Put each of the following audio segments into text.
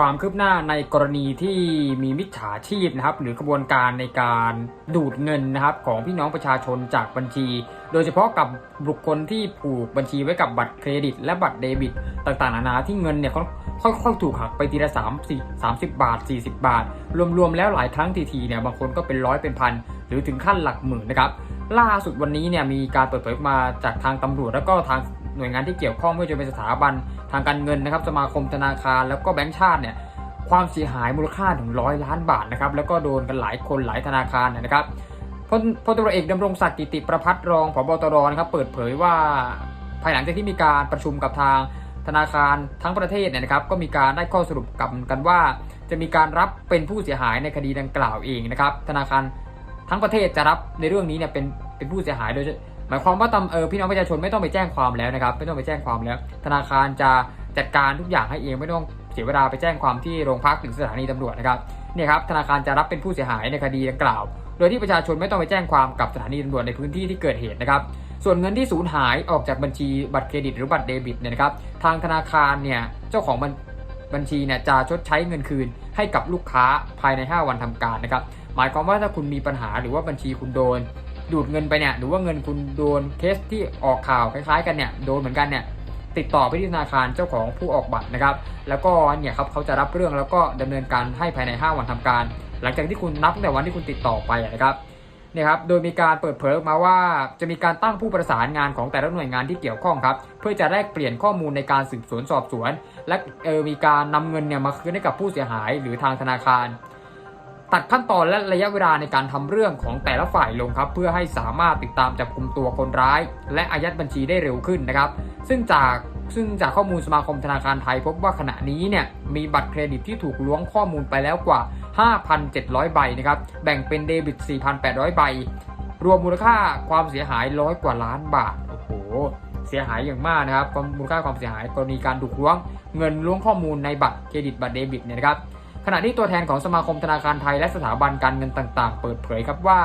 ความคืบหน้าในกรณีที่มีมิจฉาชีพนะครับหรือกระบวนการในการดูดเงินนะครับของพี่น้องประชาชนจากบัญชี โดยเฉพาะกับบุคคลที่ผูกบัญชีไว้กับบัตรเครดิต และบัตรเดบิต ต่างๆนานาที่เงินเนี่ยเขาค่อยๆถูกหักไปทีละ3 4 30 บาท 40 บาท รวมๆแล้วหลายครั้งทีๆเนี่ยบางคนก็เป็นร้อยเป็นพันหรือถึงขั้นหลักหมื่นนะครับล่าสุดวันนี้เนี่ยมีการเปิดเผยออกมาจากทางตำรวจแล้วก็ทาง หน่วยงานที่เกี่ยวข้องไม่ว่าจะเป็นสถาบันทางการเงินนะครับ สมาคมธนาคารแล้วก็แบงก์ชาติเนี่ยความเสียหายมูลค่าถึงร้อยล้านบาทนะครับแล้วก็โดนกันหลายคนหลายธนาคารเนยนะครับพลตำรวจเอกดำรงศักดิ์กิติประพัฒรองผบตรนะครับเปิดเผยว่าภายหลังจากที่มีการประชุมกับทางธนาคารทั้งประเทศเนี่ยนะครับก็มีการได้ข้อสรุปกับกันว่า จะมีการรับเป็นผู้เสียหายในคดีดังกล่าวเองนะครับธนาคารทั้งประเทศจะรับในเรื่องนี้เนี่ยเป็นเป็นผู้เสียหายโดย หมายความว่าตำเออพี่น้องประชาชนไม่ต้องไปแจ้งความแล้วนะครับ ไม่ต้องไปแจ้งความแล้ว ธนาคารจะจัดการทุกอย่างให้เองไม่ต้องเสียเวลาไปแจ้งความที่โรงพักหรือสถานีตำรวจนะครับเนี่ยครับธนาคารจะรับเป็นผู้เสียหายในคดีดังกล่าว โดยที่ประชาชนไม่ต้องไปแจ้งความกับสถานีตำรวจในพื้นที่ที่เกิดเหตุนะครับ ส่วนเงินที่สูญหายออกจากบัญชีบัตรเครดิตหรือบัตรเดบิตเนี่ยนะครับ ทางธนาคารเนี่ยเจ้าของบัญชีเนี่ยจะชดใช้เงินคืนให้กับลูกค้าภายใน 5 วันทำการนะครับ หมายความว่าถ้าคุณมีปัญหาหรือว่าบัญชีคุณโดน ดูดเงินไปเนี่ยหรือว่าเงินคุณโดนเคสที่ออกข่าวคล้ายๆ กันเนี่ยโดนเหมือนกันเนี่ยติดต่อไปที่ธนาคารเจ้าของผู้ออกบัตรนะครับ แล้วก็เนี่ยครับเขาจะรับเรื่องแล้วก็ดำเนินการให้ภายใน 5 วันทำการ หลังจากที่คุณนับตั้งแต่วันที่คุณติดต่อไปนะครับเนี่ยครับ โดยมีการเปิดเผยออกมาว่าจะมีการตั้งผู้ประสานงานของแต่ละหน่วยงานที่เกี่ยวข้องครับ เพื่อจะแลกเปลี่ยนข้อมูลในการสืบสวนสอบสวน และเออมีการนำเงินเนี่ยมาคืนให้กับผู้เสียหายหรือทางธนาคาร ตัดขั้นตอนและระยะเวลาในการทำเรื่องของแต่ละฝ่ายลงครับ เพื่อให้สามารถติดตามจับกลุ่มตัวคนร้าย และอายัดบัญชีได้เร็วขึ้นนะครับ ซึ่งจากซึ่งจากข้อมูลสมาคมธนาคารไทยพบว่าขณะนี้เนี่ยมีบัตรเครดิตที่ถูกล้วงข้อมูลไปแล้วกว่า 5,700 ใบนะครับแบ่งเป็นเดบิต 4,800 ใบ รวมมูลค่าความเสียหายร้อยกว่าล้านบาทโอ้โหเสียหายอย่างมากนะครับมูลค่าความเสียหายกรณีการถูกล้วง เงินล้วงข้อมูลในบัตรเครดิตบัตรเดบิตเนี่ยนะครับ ขณะที่ตัวแทนของสมาคมธนาคารไทยและสถาบันการเงินต่าง ๆ เปิดเผยครับว่า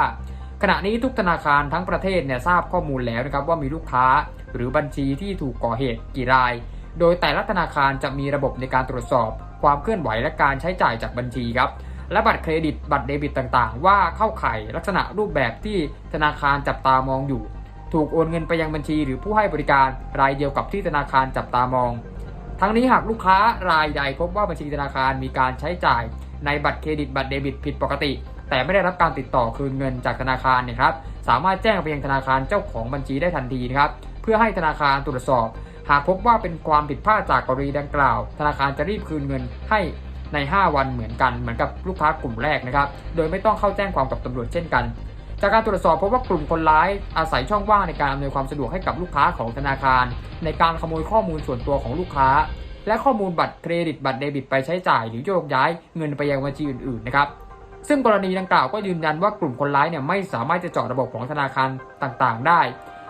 ขณะนี้ทุกธนาคารทั้งประเทศเนี่ยทราบข้อมูลแล้วนะครับว่ามีลูกค้าหรือบัญชีที่ถูกก่อเหตุกี่ราย โดยแต่ละธนาคารจะมีระบบในการตรวจสอบ ความเคลื่อนไหวและการใช้จ่ายจากบัญชีครับและบัตรเครดิตบัตรเดบิตต่างๆ ว่าเข้าข่ายลักษณะรูปแบบที่ธนาคารจับตามองอยู่ ถูกโอนเงินไปยังบัญชี หรือผู้ให้บริการรายเดียวกับที่ธนาคารจับตามอง ทั้งนี้หากลูกค้ารายใดพบว่าบัญชีธนาคารมีการใช้จ่ายในบัตรเครดิตบัตรเดบิตผิดปกติ แต่ไม่ได้รับการติดต่อคืนเงินจากธนาคารเนี่ยครับสามารถแจ้งไปยังธนาคารเจ้าของบัญชีได้ทันทีนะครับเพื่อให้ธนาคารตรวจสอบ หากพบว่าเป็นความผิดพลาดจากกรณีดังกล่าว ธนาคารจะรีบคืนเงินให้ใน 5 วันเหมือนกันเหมือนกับลูกค้ากลุ่มแรกนะครับโดยไม่ต้องเข้าแจ้งความกับตำรวจเช่นกัน จากการตรวจสอบพบว่ากลุ่มคนร้ายอาศัยช่องว่างในการอำนวยความสะดวกให้กับลูกค้าของธนาคาร ในการขโมยข้อมูลส่วนตัวของลูกค้า และข้อมูลบัตรเครดิตบัตรเดบิตไปใช้จ่ายหรือโยกย้ายเงินไปยังบัญชีอื่นๆนะครับซึ่งกรณีดังกล่าวก็ยืนยันว่ากลุ่มคนร้ายเนี่ยไม่สามารถจะเจาะระบบของธนาคารต่างๆ ได้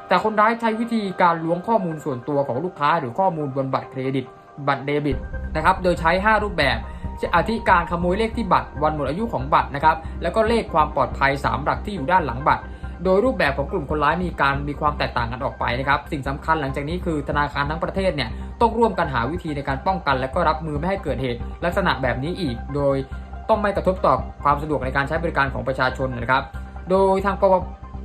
แต่คนร้ายใช้วิธีการล้วงข้อมูลส่วนตัวของลูกค้า หรือข้อมูลบนบัตรเครดิต บัตรเดบิตนะครับโดยใช้ 5 รูปแบบ อาทิการขโมยเลขที่บัตร วันหมดอายุของบัตรนะครับแล้วก็เลขความปลอดภัย 3 หลักที่อยู่ด้านหลังบัตร โดยรูปแบบของกลุ่มคนร้ายมีการมีความแตกต่างกันออกไปนะครับสิ่งสำคัญหลังจากนี้คือธนาคารทั้งประเทศเนี่ยต้องร่วมกันหาวิธีในการป้องกัน และก็รับมือไม่ให้เกิดเหตุ ลักษณะแบบนี้อีก โดยต้องไม่กระทบต่อความสะดวกในการใช้บริการของประชาชนนะครับ โดยทางป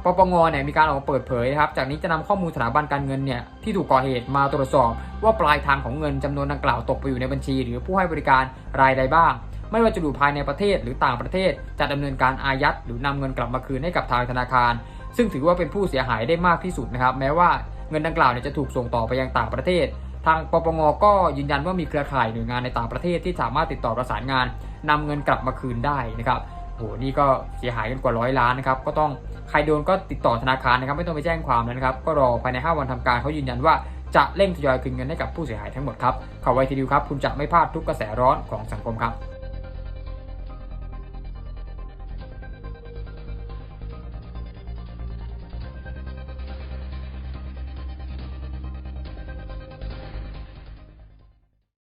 ปปงเนี่ยมีการออกมาเปิดเผยนะครับ จากนี้จะนำข้อมูลสถาบันการเงินเนี่ยที่ถูกก่อเหตุมาตรวจสอบ ว่าปลายทางของเงินจำนวนดังกล่าวตกไปอยู่ในบัญชี หรือผู้ให้บริการรายใดบ้าง ไม่ว่าจะอยู่ภายในประเทศหรือต่างประเทศ จะดำเนินการอายัดหรือนำเงินกลับมาคืนให้กับทางธนาคาร ซึ่งถือว่าเป็นผู้เสียหายได้มากที่สุดนะครับ แม้ว่าเงินดังกล่าวเนี่ยจะถูกส่งต่อไปยังต่างประเทศ ทางปปงก็ยืนยันว่ามีเครือข่ายหน่วยงานในต่างประเทศที่สามารถติดต่อประสานงานนำเงินกลับมาคืนได้นะครับ โหนี่ก็เสียหายกันกว่าร้อยล้านนะครับก็ต้องใครโดนก็ติดต่อธนาคารนะครับ ไม่ต้องไปแจ้งความแล้วนะครับ ก็รอภายใน 5 วันทำการเขายืนยันว่าจะเร่งทยอยคืนเงินให้กับผู้เสียหายทั้งหมดครับข่าวไวทีดีครับคุณจะไม่พลาดทุกกระแสร้อนของสังคมครับ